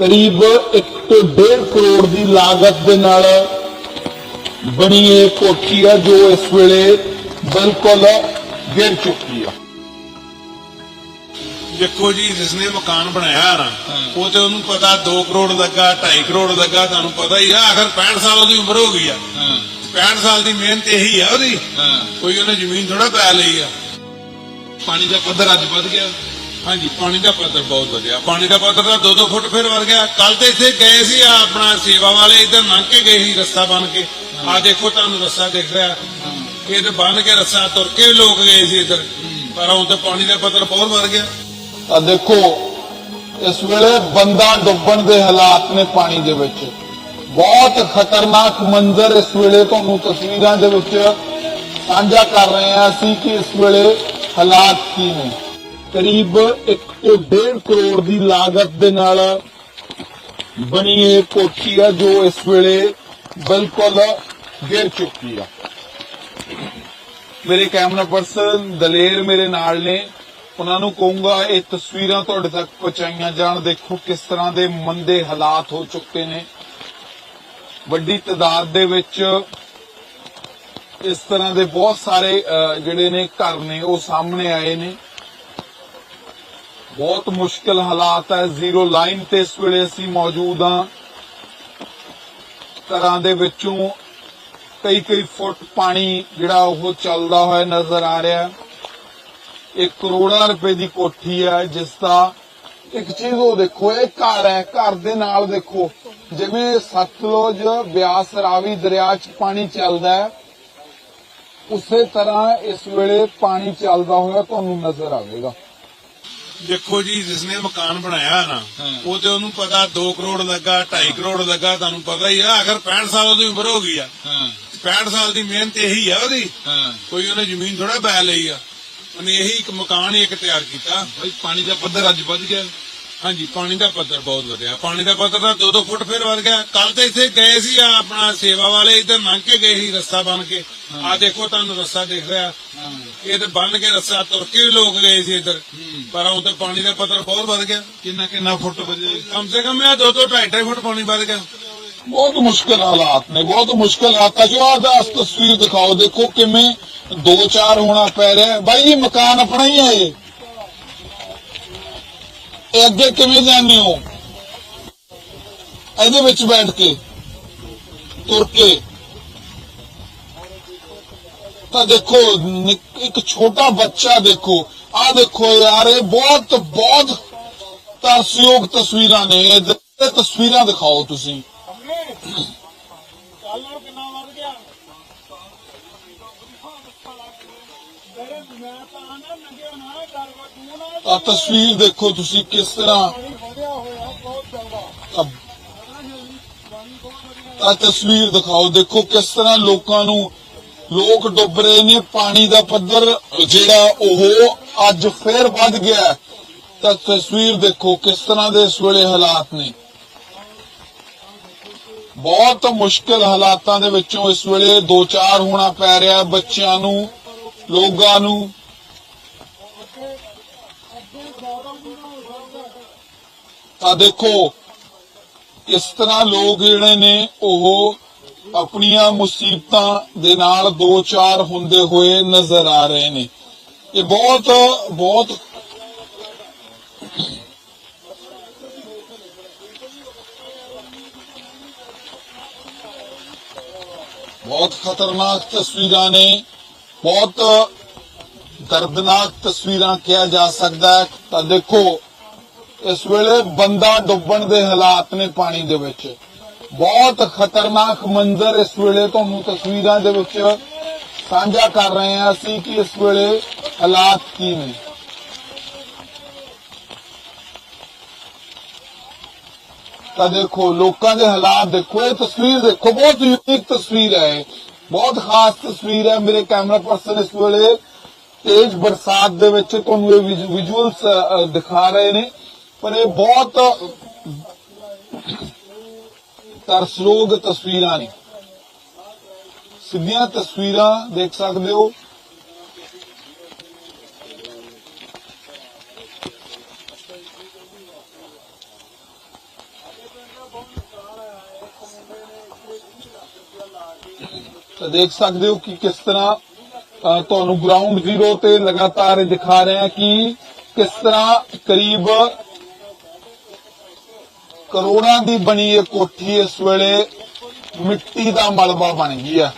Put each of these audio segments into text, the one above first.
ਕਰੀਬ 1 ਤੋਂ 1.5 ਕਰੋੜ ਦੀ ਲਾਗਤ ਦੇ ਨਾਲ ਬਣੀ ਇਹ ਕੋਠੀ ਆ ਜੋ ਇਸ ਵੇਲੇ ਬਿਲਕੁਲ ਗਿਰ ਚੁੱਕੀ ਆ। ਦੇਖੋ ਜੀ ਜਿਸਨੇ ਮਕਾਨ ਬਣਾਇਆ ਨਾ ਉਹ ਤੇ ਉਹਨੂੰ ਪਤਾ 2 ਕਰੋੜ ਲੱਗਾ 2.5 ਕਰੋੜ ਲੱਗਾ ਤੁਹਾਨੂੰ ਪਤਾ ਹੀ ਆ ਆਖਰ 65 ਸਾਲ ਉਹਦੀ ਉਮਰ ਹੋ ਗਈ ਆ। 65 ਸਾਲ ਦੀ ਮਿਹਨਤ ਇਹੀ ਆ ਉਹਦੀ। ਕੋਈ ਉਹਨੇ ਜ਼ਮੀਨ ਥੋੜਾ ਪੈ ਲਈ ਆ। ਪਾਣੀ ਦਾ ਪੱਧਰ ਅੱਜ ਵੱਧ ਗਿਆ। ਹਾਂਜੀ ਪਾਣੀ ਦਾ ਪੱਧਰ ਬਹੁਤ ਵਧਿਆ। ਪਾਣੀ ਦਾ ਪੱਧਰ ਤਾਂ 2-2 ਫੁੱਟ ਫਿਰ ਵਧ ਗਿਆ। ਕੱਲ ਤੇ ਇੱਥੇ ਗਏ ਸੀ ਆ ਆਪਣਾ ਸੇਵਾ ਵਾਲੇ ਇੱਧਰ ਲੰਘ ਕੇ ਗਏ ਸੀ ਰਸਤਾ ਬਣ ਕੇ। ਆ ਦੇਖੋ ਤੁਹਾਨੂੰ ਰਸਤਾ ਦਿਖ ਰਿਹਾ। ਇਹ ਤੇ ਬੰਨ ਕੇ ਰਸਤਾ ਤੁਰ ਕੇ ਲੋਕ ਗਏ ਸੀ ਇੱਧਰ। ਪਰ ਹੁਣ ਤੇ ਪਾਣੀ ਦਾ ਪੱਧਰ ਬਹੁਤ ਵਧ ਗਿਆ। ਤਾਂ ਦੇਖੋ ਇਸ ਵੇਲੇ ਬੰਦਾ ਡੁੱਬਣ ਦੇ ਹਾਲਾਤ ਨੇ ਪਾਣੀ ਦੇ ਵਿੱਚ। ਬਹੁਤ ਖਤਰਨਾਕ ਮੰਜ਼ਰ ਇਸ ਵੇਲੇ ਤੁਹਾਨੂੰ ਤਸਵੀਰਾਂ ਦੇ ਵਿੱਚ ਸਾਂਝਾ ਕਰ ਰਹੇ ਹਾਂ ਅਸੀਂ ਕਿ ਇਸ ਵੇਲੇ ਹਾਲਾਤ ਕੀ ਨੇ। ਕਰੀਬ 1 ਤੋਂ 1.5 ਕਰੋੜ ਦੀ ਲਾਗਤ ਦੇ ਨਾਲ ਬਣੀ ਇਹ ਕੋਠੀ ਆ ਜੋ ਇਸ ਵੇਲੇ ਬਿਲਕੁਲ ਗਿਰ ਚੁੱਕੀ ਆ। ਮੇਰੇ ਕੈਮਰਾ ਪਰਸਨ ਦਲੇਰ ਮੇਰੇ ਨਾਲ ਨੇ। ਉਹਨਾਂ ਨੂੰ ਕਹੂੰਗਾ ਇਹ ਤਸਵੀਰਾਂ ਤੁਹਾਡੇ ਤੱਕ ਪਹੁੰਚਾਈਆਂ ਜਾਣ। ਦੇਖੋ ਕਿਸ ਤਰ੍ਹਾਂ ਦੇ ਮੰਦੇ ਹਾਲਾਤ ਹੋ ਚੁੱਕੇ ਨੇ। ਵੱਡੀ ਤਾਦਾਦ ਦੇ ਵਿੱਚ ਇਸ ਤਰ੍ਹਾਂ ਦੇ ਬਹੁਤ ਸਾਰੇ ਜਿਹੜੇ ਨੇ ਘਰ ਨੇ, ਉਹ ਸਾਹਮਣੇ ਆਏ ਨੇ। ਬਹੁਤ ਮੁਸ਼ਕਲ ਹਾਲਾਤ ਹੈ। ਜ਼ੀਰੋ ਲਾਈਨ ਤੇ ਇਸ ਵੇਲੇ ਅਸੀਂ ਮੌਜੂਦ ਹਾਂ। ਘਰਾਂ ਦੇ ਵਿੱਚੋਂ ਕਈ ਕਈ ਫੁੱਟ ਪਾਣੀ ਜਿਹੜਾ ਉਹ ਚੱਲਦਾ ਹੋਇਆ ਨਜ਼ਰ ਆ ਰਿਹਾ ਹੈ। ਇਹ ਕਰੋੜਾਂ ਰੁਪਏ ਦੀ ਕੋਠੀ ਹੈ ਜਿਸ ਦਾ ਇੱਕ ਚੀਜ਼ ਉਹ ਦੇਖੋ, ਇਹ ਘਰ ਹੈ। ਘਰ ਦੇ ਨਾਲ ਦੇਖੋ, ਜਿਵੇਂ ਸਤਲੁਜ, ਬਿਆਸ, ਰਾਵੀ ਦਰਿਆ 'ਚ ਪਾਣੀ ਚੱਲਦਾ ਹੈ, ਉਸੇ ਤਰ੍ਹਾਂ ਇਸ ਵੇਲੇ ਪਾਣੀ ਚੱਲਦਾ ਹੋਇਆ ਤੁਹਾਨੂੰ ਨਜ਼ਰ ਆਵੇਗਾ। ਦੇਖੋ ਜੀ ਜਿਸਨੇ ਮਕਾਨ ਬਣਾਇਆ ਨਾ ਉਹ ਤੇ ਉਹਨੂੰ ਪਤਾ 2 ਕਰੋੜ ਲੱਗਾ 2.5 ਕਰੋੜ ਲੱਗਾ ਤੁਹਾਨੂੰ ਪਤਾ ਹੀ ਆ ਆਖਰ 65 ਸਾਲ ਉਹਦੀ ਉਮਰ ਹੋ ਗਈ ਆ। 65 ਸਾਲ ਦੀ ਮਿਹਨਤ ਇਹੀ ਆ ਉਹਦੀ। ਕੋਈ ਉਹਨੇ ਜ਼ਮੀਨ ਥੋੜਾ ਪੈ ਲਈ ਆ। ਉਹਨੇ ਇਹੀ ਇੱਕ ਮਕਾਨ ਹੀ ਇੱਕ ਤਿਆਰ ਕੀਤਾ। ਭਾਈ ਪਾਣੀ ਦਾ ਪੱਧਰ ਅੱਜ ਵੱਧ ਗਿਆ। ਹਾਂਜੀ ਪਾਣੀ ਦਾ ਪੱਧਰ ਬਹੁਤ ਵਧਿਆ। ਪਾਣੀ ਦਾ ਪੱਧਰ ਤਾਂ 2-2 ਫੁੱਟ ਫਿਰ ਵਧ ਗਿਆ। ਕੱਲ ਤੇ ਇੱਥੇ ਗਏ ਸੀ ਆ ਆਪਣਾ ਸੇਵਾ ਵਾਲੇ ਇੱਧਰ ਲੰਘ ਕੇ ਗਏ ਸੀ ਰਸਤਾ ਬਣ ਕੇ। ਆ ਦੇਖੋ ਤੁਹਾਨੂੰ ਰਸਤਾ ਦਿਖ ਰਿਹਾ। ਇਹ ਤੇ ਬੰਨ ਕੇ ਰਸਤਾ ਤੁਰ ਕੇ ਵੀ ਲੋਕ ਗਏ ਸੀ ਇੱਧਰ। ਪਰ ਹੁਣ ਤੇ ਪਾਣੀ ਦਾ ਪੱਧਰ ਬਹੁਤ ਵਧ ਗਿਆ। ਕਿੰਨਾ ਕਿੰਨਾ ਫੁੱਟ ਵਜੇ? ਕਮ ਸੇ ਕਮ ਇਹ 2-2 2.5 ਫੁੱਟ ਪਾਣੀ ਵਧ ਗਿਆ। ਬਹੁਤ ਮੁਸ਼ਕਲ ਹਾਲਾਤ ਨੇ ਬਹੁਤ ਮੁਸ਼ਕਲ ਹਾਲਾਤ ਜੋ ਆਹ ਤਸਵੀਰ ਦਿਖਾਓ ਦੇਖੋ ਕਿਵੇਂ ਦੋ ਚਾਰ ਹੋਣਾ ਪੈ ਰਿਹਾ। ਹੈ। ਬਾਈ ਇਹ ਮਕਾਨ ਆਪਣਾ ਹੀ ਹੈ ਇਹ। ਇਹ ਅੱਗੇ ਕਿਵੇਂ ਜਾਂਦੇ ਹੋ? ਇਹਦੇ ਵਿੱਚ ਬੈਠ ਕੇ ਤੁਰ ਕੇ। ਤਾਂ ਦੇਖੋ ਇੱਕ ਛੋਟਾ ਬੱਚਾ ਦੇਖੋ। ਆ ਦੇਖੋ ਯਾਰ, ਇਹ ਬਹੁਤ ਬਹੁਤ ਤਰਸਯੋਗ ਤਸਵੀਰਾਂ ਨੇ। ਇਹ ਤਸਵੀਰਾਂ ਦਿਖਾਓ ਤੁਸੀਂ। ਆ ਤਸਵੀਰ ਦੇਖੋ ਤੁਸੀਂ ਕਿਸ ਤਰ੍ਹਾਂ। ਆ ਤਸਵੀਰ ਦਿਖਾਓ। ਦੇਖੋ ਕਿਸ ਤਰ੍ਹਾਂ ਲੋਕਾਂ ਨੂੰ ਲੋਕ ਡੁੱਬ ਰਹੇ ਨੇ, ਪਾਣੀ ਦਾ ਪੱਧਰ ਜਿਹੜਾ ਉਹ ਅੱਜ ਫੇਰ ਵੱਧ ਗਿਆ ਤਾਂ ਤਸਵੀਰ ਦੇਖੋ ਕਿਸ ਤਰ੍ਹਾਂ ਦੇ ਇਸ ਵੇਲੇ ਹਾਲਾਤ ਨੇ। ਬਹੁਤ ਮੁਸ਼ਕਲ ਹਾਲਾਤਾਂ ਦੇ ਵਿੱਚੋਂ ਇਸ ਵੇਲੇ ਦੋ ਚਾਰ ਹੋਣਾ ਪੈ ਰਿਹਾ ਬੱਚਿਆਂ ਨੂੰ, ਲੋਕਾਂ ਨੂੰ। ਤਾਂ ਦੇਖੋ ਇਸ ਤਰ੍ਹਾਂ ਲੋਕ ਜਿਹੜੇ ਨੇ ਉਹ ਆਪਣੀਆਂ ਮੁਸੀਬਤਾਂ ਦੇ ਨਾਲ ਦੋ ਚਾਰ ਹੁੰਦੇ ਹੋਏ ਨਜ਼ਰ ਆ ਰਹੇ ਨੇ। ਇਹ ਬਹੁਤ ਬਹੁਤ ਬਹੁਤ ਖਤਰਨਾਕ ਤਸਵੀਰਾਂ ਨੇ, ਬਹੁਤ ਦਰਦਨਾਕ ਤਸਵੀਰਾਂ ਕਿਹਾ ਜਾ ਸਕਦਾ ਹੈ। ਤਾਂ ਦੇਖੋ, ਇਸ ਵੇਲੇ ਬੰਦਾ ਡੁੱਬਣ ਦੇ ਹਾਲਾਤ ਨੇ ਪਾਣੀ ਦੇ ਵਿੱਚ। ਬਹੁਤ ਖਤਰਨਾਕ ਮੰਜ਼ਰ ਇਸ ਵੇਲੇ ਤੁਹਾਨੂੰ ਤਸਵੀਰਾਂ ਦੇ ਵਿੱਚ ਸਾਂਝਾ ਕਰ ਰਹੇ ਹਾਂ ਅਸੀਂ ਕਿ ਇਸ ਵੇਲੇ ਹਾਲਾਤ ਕੀ ਨੇ। ਤਾਂ ਦੇਖੋ, ਲੋਕਾਂ ਦੇ ਹਾਲਾਤ ਦੇਖੋ, ਇਹ ਤਸਵੀਰ ਦੇਖੋ, ਬਹੁਤ ਯੂਨੀਕ ਤਸਵੀਰ ਹੈ। ਬਹੁਤ ਖਾਸ ਤਸਵੀਰ ਹੈ ਮੇਰੇ ਕੈਮਰਾ ਪਰਸਨ ਇਸ ਵੇਲੇ। ਤੇਜ਼ ਬਰਸਾਤ ਦੇ ਵਿੱਚ ਤੁਹਾਨੂੰ ਇਹ ਵਿਜ਼ੂਅਲਸ ਦਿਖਾ ਰਹੇ ਨੇ। ਪਰ ਇਹ ਬਹੁਤ ਤਰਸਯੋਗ ਤਸਵੀਰਾਂ ਨੇ। ਸਿੱਧੀਆਂ ਤਸਵੀਰਾਂ ਦੇਖ ਸਕਦੇ ਹੋ। ਤਾਂ ਦੇਖ ਸਕਦੇ ਹੋ ਕਿ ਕਿਸ ਤਰ੍ਹਾਂ ਤੁਹਾਨੂੰ ਗਰਾਊਂਡ ਜ਼ੀਰੋ ਤੇ ਲਗਾਤਾਰ ਦਿਖਾ ਰਹੇ ਹਾਂ ਕਿ ਕਿਸ ਤਰ੍ਹਾਂ ਕਰੀਬ ਕਰੋੜਾਂ ਦੀ ਬਣੀ ਇਹ ਕੋਠੀ ਇਸ ਵੇਲੇ ਮਿੱਟੀ ਦਾ ਮਲਬਾ ਬਣ ਗਈ ਹੈ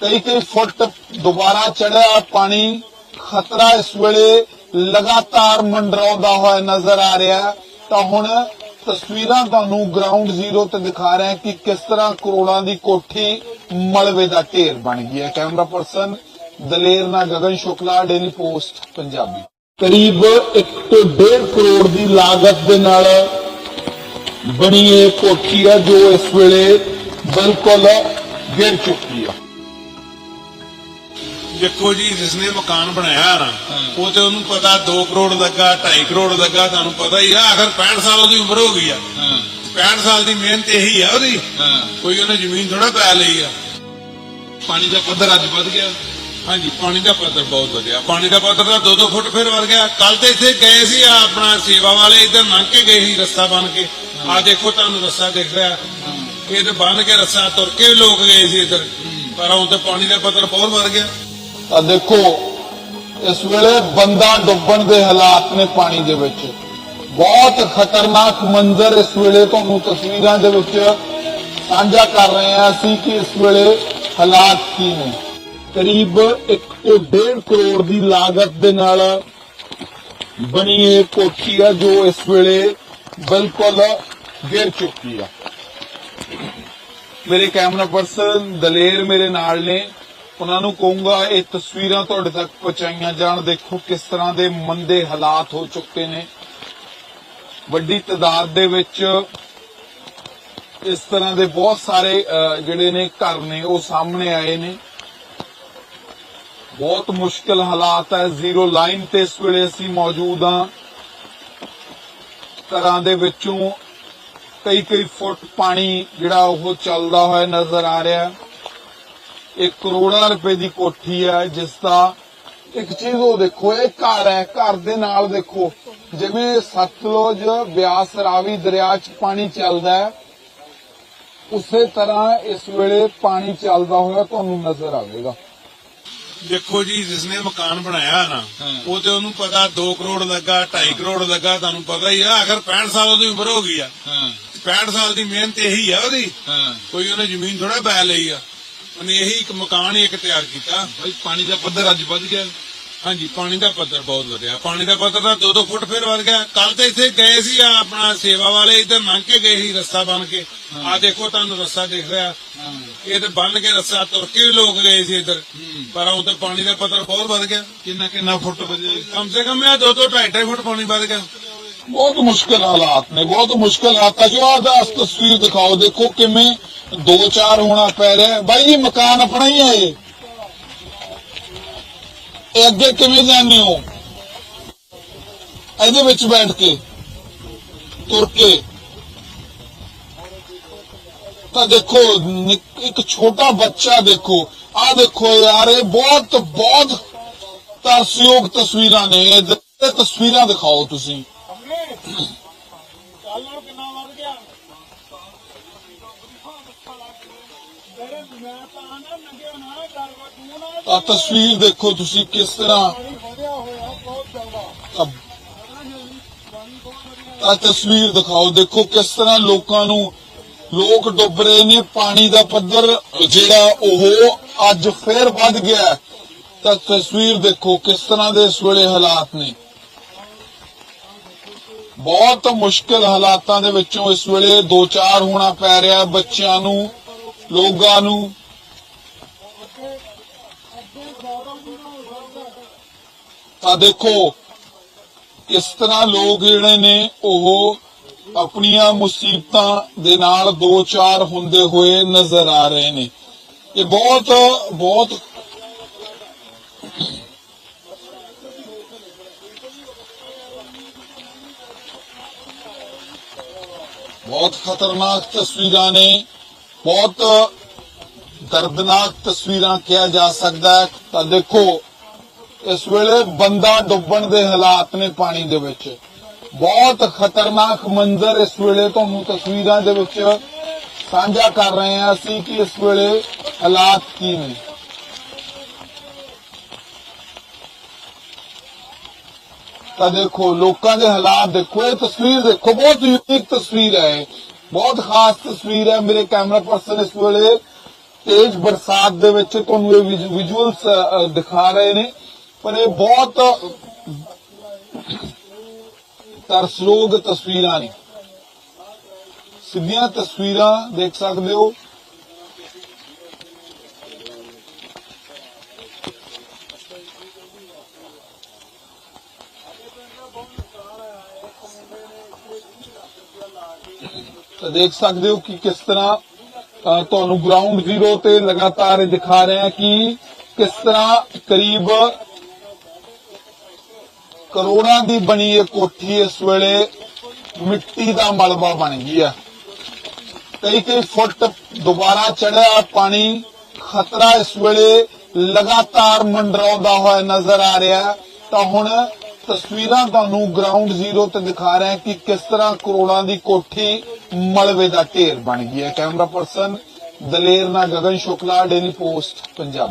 ਕਈ ਕਈ ਫੁੱਟ ਦੁਬਾਰਾ ਚੜਿਆ ਪਾਣੀ, ਖਤਰਾ ਇਸ ਵੇਲੇ ਲਗਾਤਾਰ ਮੰਡਰਾਉਂਦਾ ਹੋਇਆ ਨਜ਼ਰ ਆ ਰਿਹਾ। ਤਾਂ ਹੁਣ ਤਸਵੀਰਾਂ ਤੁਹਾਨੂੰ ਗਰਾਊਂਡ ਜ਼ੀਰੋ ਤੇ ਦਿਖਾ ਰਹੇ ਕਿ ਕਿਸ ਤਰ੍ਹਾਂ ਕਰੋੜਾਂ ਦੀ ਕੋਠੀ ਮਲਬੇ ਦਾ ਢੇਰ ਬਣ ਗਈ ਹੈ। ਕੈਮਰਾ ਪਰਸਨ ਦਲੇਰ ਨਾ ਗਗਨ ਸ਼ੁਕਲਾ ਡੇਲੀ ਪੋਸਟ ਪੰਜਾਬੀ। ਕਰੀਬ 1 ਤੋਂ 1.5 ਕਰੋੜ ਦੀ ਲਾਗਤ ਦੇ ਨਾਲ ਬਣੀ ਇਹ ਕੋਠੀ ਆ ਜੋ ਇਸ ਵੇਲੇ ਬਿਲਕੁਲ ਗਿਰ ਚੁੱਕੀ ਹੈ ਦੇਖੋ ਜੀ ਜਿਸਨੇ ਮਕਾਨ ਬਣਾਇਆ ਨਾ ਉਹ ਤੇ ਉਹਨੂੰ ਪਤਾ 2 ਕਰੋੜ ਲੱਗਾ 2.5 ਕਰੋੜ ਲੱਗਾ ਤੁਹਾਨੂੰ ਪਤਾ ਹੀ ਆ ਆਖਰ 65 ਸਾਲ ਉਹਦੀ ਉਮਰ ਹੋ ਗਈ ਆ 65 ਸਾਲ ਦੀ ਮਿਹਨਤ ਇਹੀ ਆ ਉਹਦੀ ਕੋਈ ਉਹਨੇ ਜ਼ਮੀਨ ਥੋੜਾ ਪੈ ਲਈ ਆ ਪਾਣੀ ਦਾ ਪੱਧਰ ਅੱਜ ਵੱਧ ਗਿਆ ਹਾਂਜੀ ਪਾਣੀ ਦਾ ਪੱਧਰ ਬਹੁਤ ਵਧਿਆ ਪਾਣੀ ਦਾ ਪੱਧਰ ਤਾਂ 2-2 ਫੁੱਟ ਫਿਰ ਵਧ ਗਿਆ ਕੱਲ ਤੇ ਇੱਥੇ ਗਏ ਸੀ ਆਪਣਾ ਸੇਵਾ ਵਾਲੇ ਇੱਧਰ ਲੰਘ ਕੇ ਗਏ ਸੀ ਰਸਤਾ ਬਣ ਕੇ ਆ ਦੇਖੋ ਤੁਹਾਨੂੰ ਰਸਤਾ ਦਿਖ ਰਿਹਾ। ਇਹ ਤੇ ਬੰਨ ਕੇ ਰਸਤਾ ਤੁਰ ਕੇ ਲੋਕ ਗਏ ਸੀ ਇੱਧਰ। ਪਰ ਹੁਣ ਤੇ ਪਾਣੀ ਦਾ ਪੱਧਰ ਬਹੁਤ ਵਧ ਗਿਆ। ਤਾਂ ਦੇਖੋ, ਇਸ ਵੇਲੇ ਬੰਦਾ ਡੁੱਬਣ ਦੇ ਹਾਲਾਤ ਨੇ ਪਾਣੀ ਦੇ ਵਿੱਚ। ਬਹੁਤ ਖਤਰਨਾਕ ਮੰਜ਼ਰ ਇਸ ਵੇਲੇ ਤੁਹਾਨੂੰ ਤਸਵੀਰਾਂ ਦੇ ਵਿੱਚ ਸਾਂਝਾ ਕਰ ਰਹੇ ਹਾਂ ਅਸੀਂ ਕਿ ਇਸ ਵੇਲੇ ਹਾਲਾਤ ਕੀ ਨੇ। ਕਰੀਬ 1 ਤੋਂ 1.5 ਕਰੋੜ ਦੀ ਲਾਗਤ ਦੇ ਨਾਲ ਬਣੀ ਇਹ ਕੋਠੀ ਹੈ ਜੋ ਇਸ ਵੇਲੇ ਬਿਲਕੁਲ ਗਿਰ ਚੁੱਕੀ ਹੈ ਮੇਰੇ ਕੈਮਰਾ ਪਰਸਨ ਦਲੇਰ ਮੇਰੇ ਨਾਲ ਨੇ। ਉਹਨਾਂ ਨੂੰ ਕਹੂੰਗਾ, ਇਹ ਤਸਵੀਰਾਂ ਤੁਹਾਡੇ ਤੱਕ ਪਹੁੰਚਾਈਆਂ ਜਾਣ। ਦੇਖੋ ਕਿਸ ਤਰ੍ਹਾਂ ਦੇ ਮੰਦੇ ਹਾਲਾਤ ਹੋ ਚੁੱਕੇ ਨੇ। ਵੱਡੀ ਤਾਦਾਦ ਦੇ ਵਿੱਚ ਇਸ ਤਰ੍ਹਾਂ ਦੇ ਬਹੁਤ ਸਾਰੇ ਜਿਹੜੇ ਨੇ ਘਰ ਨੇ, ਉਹ ਸਾਹਮਣੇ ਆਏ ਨੇ। ਬਹੁਤ ਮੁਸ਼ਕਲ ਹਾਲਾਤ ਹੈ। ਜ਼ੀਰੋ ਲਾਈਨ ਤੇ ਇਸ ਵੇਲੇ ਅਸੀਂ ਮੌਜੂਦ ਹਾਂ। ਘਰਾਂ ਦੇ ਵਿੱਚੋਂ ਕਈ ਕਈ ਫੁੱਟ ਪਾਣੀ ਜਿਹੜਾ ਉਹ ਚੱਲਦਾ ਹੋਇਆ ਨਜ਼ਰ ਆ ਰਿਹਾ। ਹੈ ਇੱਕ ਕਰੋੜਾਂ ਰੁਪਏ ਦੀ ਕੋਠੀ ਹੈ ਜਿਸ ਦਾ ਇੱਕ ਚੀਜ਼ ਉਹ ਦੇਖੋ ਇਹ ਘਰ ਹੈ ਘਰ ਦੇ ਨਾਲ ਦੇਖੋ ਜਿਵੇਂ ਸਤਲੁਜ ਬਿਆਸ ਰਾਵੀ ਦਰਿਆ 'ਚ ਪਾਣੀ ਚੱਲਦਾ ਹੈ ਉਸੇ ਤਰ੍ਹਾਂ ਇਸ ਵੇਲੇ ਪਾਣੀ ਚੱਲਦਾ ਹੋਇਆ ਤੁਹਾਨੂੰ ਨਜ਼ਰ ਆਵੇਗਾ। ਦੇਖੋ ਜੀ ਜਿਸਨੇ ਮਕਾਨ ਬਣਾਇਆ ਨਾ ਉਹ ਤੇ ਉਹਨੂੰ ਪਤਾ 2 ਕਰੋੜ ਲੱਗਾ 2.5 ਕਰੋੜ ਲੱਗਾ ਤੁਹਾਨੂੰ ਪਤਾ ਹੀ ਆ ਆਖਰ 65 ਸਾਲ ਉਹਦੀ ਉਮਰ ਹੋ ਗਈ ਆ। 65 ਸਾਲ ਦੀ ਮਿਹਨਤ ਇਹੀ ਆ ਉਹਦੀ। ਕੋਈ ਉਹਨੇ ਜ਼ਮੀਨ ਥੋੜਾ ਪੈ ਲਈ ਆ। ਉਹਨੇ ਇਹੀ ਇੱਕ ਮਕਾਨ ਹੀ ਇੱਕ ਤਿਆਰ ਕੀਤਾ। ਭਾਈ ਪਾਣੀ ਦਾ ਪੱਧਰ ਅੱਜ ਵੱਧ ਗਿਆ। ਹਾਂਜੀ ਪਾਣੀ ਦਾ ਪੱਧਰ ਬਹੁਤ ਵਧਿਆ। ਪਾਣੀ ਦਾ ਪੱਧਰ ਤਾਂ 2-2 ਫੁੱਟ ਫਿਰ ਵਧ ਗਿਆ। ਕੱਲ ਤੇ ਇੱਥੇ ਗਏ ਸੀ ਆ ਆਪਣਾ ਸੇਵਾ ਵਾਲੇ ਇੱਧਰ ਲੰਘ ਕੇ ਗਏ ਸੀ ਰਸਤਾ ਬਣ ਕੇ। ਆ ਦੇਖੋ ਤੁਹਾਨੂੰ ਰਸਤਾ ਦਿਖ ਰਿਹਾ। ਇਹ ਤੇ ਬੰਨ ਕੇ ਰਸਤਾ ਤੁਰ ਕੇ ਵੀ ਲੋਕ ਗਏ ਸੀ ਇੱਧਰ। ਪਰ ਹੁਣ ਤੇ ਪਾਣੀ ਦਾ ਪੱਧਰ ਬਹੁਤ ਵਧ ਗਿਆ। ਕਿੰਨਾ ਕਿੰਨਾ ਫੁੱਟ ਵਜੇ ਕਮ ਸੇ ਕਮ ਇਹ 2-2 2.5 ਫੁੱਟ ਪਾਣੀ ਵਧ ਗਿਆ। ਬਹੁਤ ਮੁਸ਼ਕਲ ਹਾਲਾਤ ਨੇ, ਬਹੁਤ ਮੁਸ਼ਕਲ ਹਾਲਾਤਾਂ ਜੋ ਆਹ ਤਸਵੀਰ ਦਿਖਾਓ, ਦੇਖੋ ਕਿਵੇਂ ਦੋ ਚਾਰ ਹੋਣਾ ਪੈ ਰਿਹਾ ਬਾਈ ਜੀ, ਮਕਾਨ ਆਪਣਾ ਹੀ ਹੈ ਇਹ। ਇਹ ਅੱਗੇ ਕਿਵੇਂ ਜਾਂਦੇ ਹੋ? ਇਹਦੇ ਵਿੱਚ ਬੈਠ ਕੇ, ਤੁਰ ਕੇ। ਤਾਂ ਦੇਖੋ, ਨਿੱਕ- ਇੱਕ ਛੋਟਾ ਬੱਚਾ ਦੇਖੋ। ਆ ਦੇਖੋ ਯਾਰ, ਇਹ ਬਹੁਤ ਬਹੁਤ ਤਰਸਯੋਗ ਤਸਵੀਰਾਂ ਨੇ। ਤਸਵੀਰਾਂ ਦਿਖਾਓ ਤੁਸੀਂ। ਆ ਤਸਵੀਰ ਦੇਖੋ ਤੁਸੀਂ ਕਿਸ ਤਰ੍ਹਾਂ। ਆ ਤਸਵੀਰ ਦਿਖਾਓ। ਦੇਖੋ ਕਿਸ ਤਰ੍ਹਾਂ ਲੋਕਾਂ ਨੂੰ ਲੋਕ ਡੁੱਬ ਰਹੇ ਨੇ। ਪਾਣੀ ਦਾ ਪੱਧਰ ਜਿਹੜਾ ਉਹ ਅੱਜ ਫੇਰ ਵੱਧ ਗਿਆ ਤਾਂ ਤਸਵੀਰ ਦੇਖੋ ਕਿਸ ਤਰ੍ਹਾਂ ਦੇ ਇਸ ਵੇਲੇ ਹਾਲਾਤ ਨੇ। ਬਹੁਤ ਮੁਸ਼ਕਲ ਹਾਲਾਤਾਂ ਦੇ ਵਿੱਚੋਂ ਇਸ ਵੇਲੇ ਦੋ ਚਾਰ ਹੋਣਾ ਪੈ ਰਿਹਾ ਬੱਚਿਆਂ ਨੂੰ, ਲੋਕਾਂ ਨੂੰ। ਤਾਂ ਦੇਖੋ ਇਸ ਤਰ੍ਹਾਂ ਲੋਕ ਜਿਹੜੇ ਨੇ ਉਹ ਆਪਣੀਆਂ ਮੁਸੀਬਤਾਂ ਦੇ ਨਾਲ ਦੋ ਚਾਰ ਹੁੰਦੇ ਹੋਏ ਨਜ਼ਰ ਆ ਰਹੇ ਨੇ। ਇਹ ਬਹੁਤ ਬਹੁਤ ਬਹੁਤ ਖਤਰਨਾਕ ਤਸਵੀਰਾਂ ਨੇ, ਬਹੁਤ ਦਰਦਨਾਕ ਤਸਵੀਰਾਂ ਕਿਹਾ ਜਾ ਸਕਦਾ ਹੈ। ਤਾਂ ਦੇਖੋ ਇਸ ਵੇਲੇ ਬੰਦਾ ਡੁੱਬਣ ਦੇ ਹਾਲਾਤ ਨੇ ਪਾਣੀ ਦੇ ਵਿੱਚ। ਬਹੁਤ ਖਤਰਨਾਕ ਮੰਜ਼ਰ ਇਸ ਵੇਲੇ ਤੁਹਾਨੂੰ ਤਸਵੀਰਾਂ ਦੇ ਵਿੱਚ ਸਾਂਝਾ ਕਰ ਰਹੇ ਹਾਂ ਅਸੀਂ ਕਿ ਇਸ ਵੇਲੇ ਹਾਲਾਤ ਕੀ ਨੇ। ਤਾਂ ਦੇਖੋ, ਲੋਕਾਂ ਦੇ ਹਾਲਾਤ ਦੇਖੋ, ਇਹ ਤਸਵੀਰ ਦੇਖੋ, ਬਹੁਤ ਯੂਨੀਕ ਤਸਵੀਰ ਹੈ ਬਹੁਤ ਖਾਸ ਤਸਵੀਰ ਹੈ ਮੇਰੇ ਕੈਮਰਾ ਪਰਸਨ ਇਸ ਵੇਲੇ ਤੇਜ਼ ਬਰਸਾਤ ਦੇ ਵਿੱਚ ਤੁਹਾਨੂੰ ਇਹ ਵਿਜ਼ੂਅਲਸ ਦਿਖਾ ਰਹੇ ਨੇ। ਪਰ ਇਹ ਬਹੁਤ ਤਰਸਯੋਗ ਤਸਵੀਰਾਂ ਨੇ। ਸਿੱਧੀਆਂ ਤਸਵੀਰਾਂ ਦੇਖ ਸਕਦੇ ਹੋ। ਤਾਂ ਦੇਖ ਸਕਦੇ ਹੋ ਕਿ ਕਿਸ ਤਰ੍ਹਾਂ ਤੁਹਾਨੂੰ ਗਰਾਊਂਡ ਜ਼ੀਰੋ ਤੇ ਲਗਾਤਾਰ ਇਹ ਦਿਖਾ ਰਹੇ ਹਾਂ ਕਿ ਕਿਸ ਤਰ੍ਹਾਂ ਕਰੀਬ ਕਰੋੜਾਂ ਦੀ ਬਣੀ ਇਹ ਕੋਠੀ ਇਸ ਵੇਲੇ ਮਿੱਟੀ ਦਾ ਮਲਬਾ ਬਣ ਗਈ ਹੈ ਕਈ ਕਈ ਫੁੱਟ ਦੁਬਾਰਾ ਚੜਿਆ ਪਾਣੀ। ਖਤਰਾ ਇਸ ਵੇਲੇ ਲਗਾਤਾਰ ਮੰਡਰਾਉਂਦਾ ਹੋਇਆ ਨਜ਼ਰ ਆ ਰਿਹਾ। ਤਾਂ ਹੁਣ ਤਸਵੀਰਾਂ ਤੁਹਾਨੂੰ ਗਰਾਊਂਡ ਜ਼ੀਰੋ ਤੇ ਦਿਖਾ ਰਹੇ ਕਿ ਕਿਸ ਤਰ੍ਹਾਂ ਕਰੋੜਾਂ ਦੀ ਕੋਠੀ ਮਲਬੇ ਦਾ ਢੇਰ ਬਣ ਗਈ ਹੈ। ਕੈਮਰਾ ਪਰਸਨ ਦਲੇਰ ਨਾ ਗਗਨ ਸ਼ੁਕਲਾ ਡੇਲੀ ਪੋਸਟ ਪੰਜਾਬ।